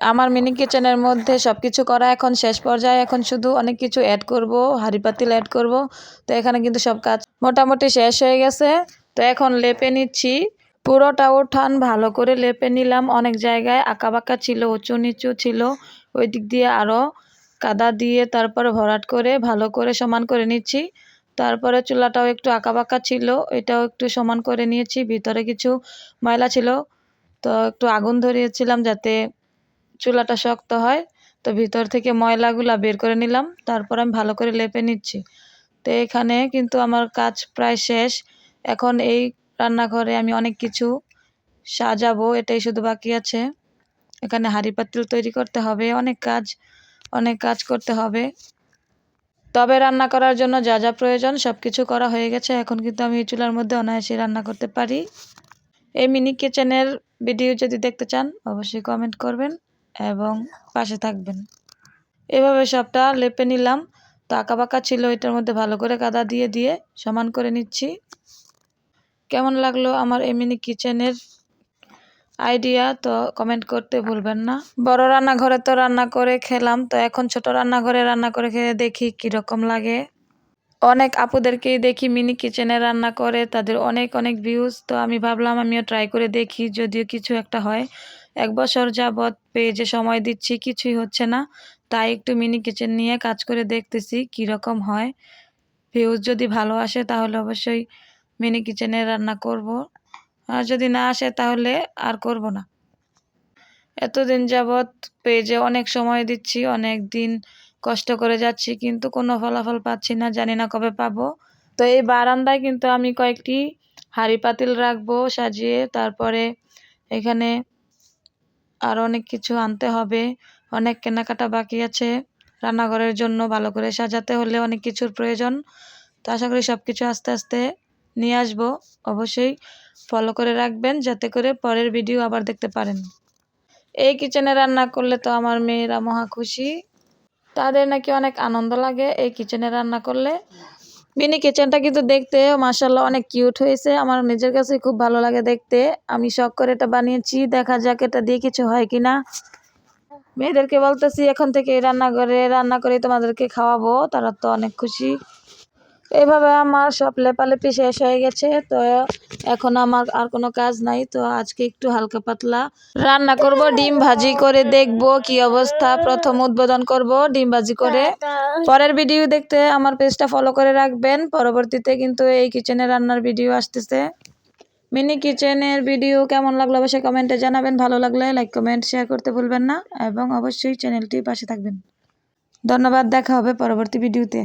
আমার মিনি কিচেনের মধ্যে সব কিছু করা এখন শেষ পর্যায়ে। এখন শুধু অনেক কিছু অ্যাড করব, হাঁড়ি পাতিল অ্যাড করব। তো এখানে কিন্তু সব কাজ মোটামুটি শেষ হয়ে গেছে। তো এখন লেপে নিচ্ছি। পুরোটা উঠান ভালো করে লেপে নিলাম। অনেক জায়গায় আঁকাবাঁকা ছিল, উঁচু নিচু ছিল। ওই দিক দিয়ে আরও কাদা দিয়ে তারপরে ভরাট করে ভালো করে সমান করে নিচ্ছি। তারপরে চুলাটাও একটু আঁকাবাঁকা ছিল, এটাও একটু সমান করে নিয়েছি। ভিতরে কিছু ময়লা ছিল। তো একটু আগুন ধরিয়েছিলাম যাতে চুলাটা শক্ত হয়, তো ভিতর থেকে ময়লাগুলা বের করে নিলাম, তারপর আমি ভালো করে লেপে নিচ্ছি। তো এখানে কিন্তু আমার কাজ প্রায় শেষ। এখন এই রান্নাঘরে আমি অনেক কিছু সাজাবো, এটাই শুধু বাকি আছে। এখানে হাঁড়ি পাতিল তৈরি করতে হবে, অনেক কাজ অনেক কাজ করতে হবে। তবে রান্না করার জন্য যা যা প্রয়োজন সব কিছু করা হয়ে গেছে, এখন কিন্তু আমি এই চুলার মধ্যে অনায়াসে রান্না করতে পারি। এই মিনি কিচেনের ভিডিও যদি দেখতে চান, অবশ্যই কমেন্ট করবেন। এবং পাশে থাকবেন। এভাবে সবটা লেপে নিলাম। তো আঁকা আঁকাবাঁকা ছিল, এটার মধ্যে ভালো করে কাদা দিয়ে দিয়ে সমান করে নিচ্ছি। কেমন লাগল আমার এই মিনি কিচেনের আইডিয়া তো কমেন্ট করতে ভুলবেন না। বড় রান্নাঘরে তো রান্না করে খেলাম, তো এখন ছোট রান্নাঘরে রান্না করে খেয়ে দেখি কীরকম লাগে। অনেক আপুদেরকেই দেখি মিনি কিচেনে রান্না করে, তাদের অনেক অনেক ভিউজ তো আমি ভাবলাম আমিও ট্রাই করে দেখি, যদিও কিছু একটা হয়। এক বছর যাবৎ পেজে সময় দিচ্ছি, কিছুই হচ্ছে না। তাই একটু মিনি কিচেন নিয়ে কাজ করে দেখতেছি কীরকম হয়। ভিউজ যদি ভালো আসে তাহলে অবশ্যই মিনি কিচেনে রান্না করব। আর যদি না আসে তাহলে আর করব না। এতদিন যাবৎ পেজে অনেক সময় দিচ্ছি, অনেক দিন কষ্ট করে যাচ্ছি, কিন্তু কোনো ফলাফল পাচ্ছি না, জানি না কবে পাবো। তো এই বারান্দায় কিন্তু আমি কয়েকটি হাঁড়ি পাতিল রাখব, সাজিয়ে তারপরে এখানে আর অনেক কিছু আনতে হবে। অনেক কেনাকাটা বাকি আছে। রান্নাঘরের জন্য ভালো করে সাজাতে হলে অনেক কিছুর প্রয়োজন। তো আশা করি সব কিছু আস্তে আস্তে নিয়ে আসব। অবশ্যই ফলো করে রাখবেন যাতে করে পরের ভিডিও আবার দেখতে পারেন। এই কিচেনে রান্না করলে তো আমার মেয়েরা মহা খুশি। তাদের নাকি অনেক আনন্দ লাগে এই কিচেনে রান্না করলে। মিনি কিচেনটা কিন্তু দেখতে মাসাল্লাহ অনেক কিউট হয়েছে। আমার নিজের কাছে খুব ভালো লাগে দেখতে। আমি শখ করে এটা বানিয়েছি, দেখা যাক এটা দিয়ে কিছু হয় কি না মেয়েদেরকে বলতেছি, এখন থেকে রান্না করে রান্না করে তোমাদেরকে খাওয়াবো, তারা তো অনেক খুশি। এইভাবে আমার সব লেপালেপি শেষ হয়ে গেছে, তো এখন আমার আর কোনো কাজ নাই, তো আজকে একটু হালকা পাতলা রান্না করব, ডিম ভাজি করে দেখব কি অবস্থা। প্রথম উদ্বোধন করব ডিম ভাজি করে। পরের ভিডিও দেখতে আমার পেজটা ফলো করে রাখবেন, পরবর্তীতে কিন্তু এই কিচেনে রান্নার ভিডিও আসতেছে। মিনি কিচেনের ভিডিও কেমন লাগল অবশ্যই কমেন্টে জানাবেন, ভালো লাগলে লাইক কমেন্ট শেয়ার করতে ভুলবেন না, এবং অবশ্যই চ্যানেলটি পাশে থাকবেন। ধন্যবাদ, দেখা হবে পরবর্তী ভিডিওতে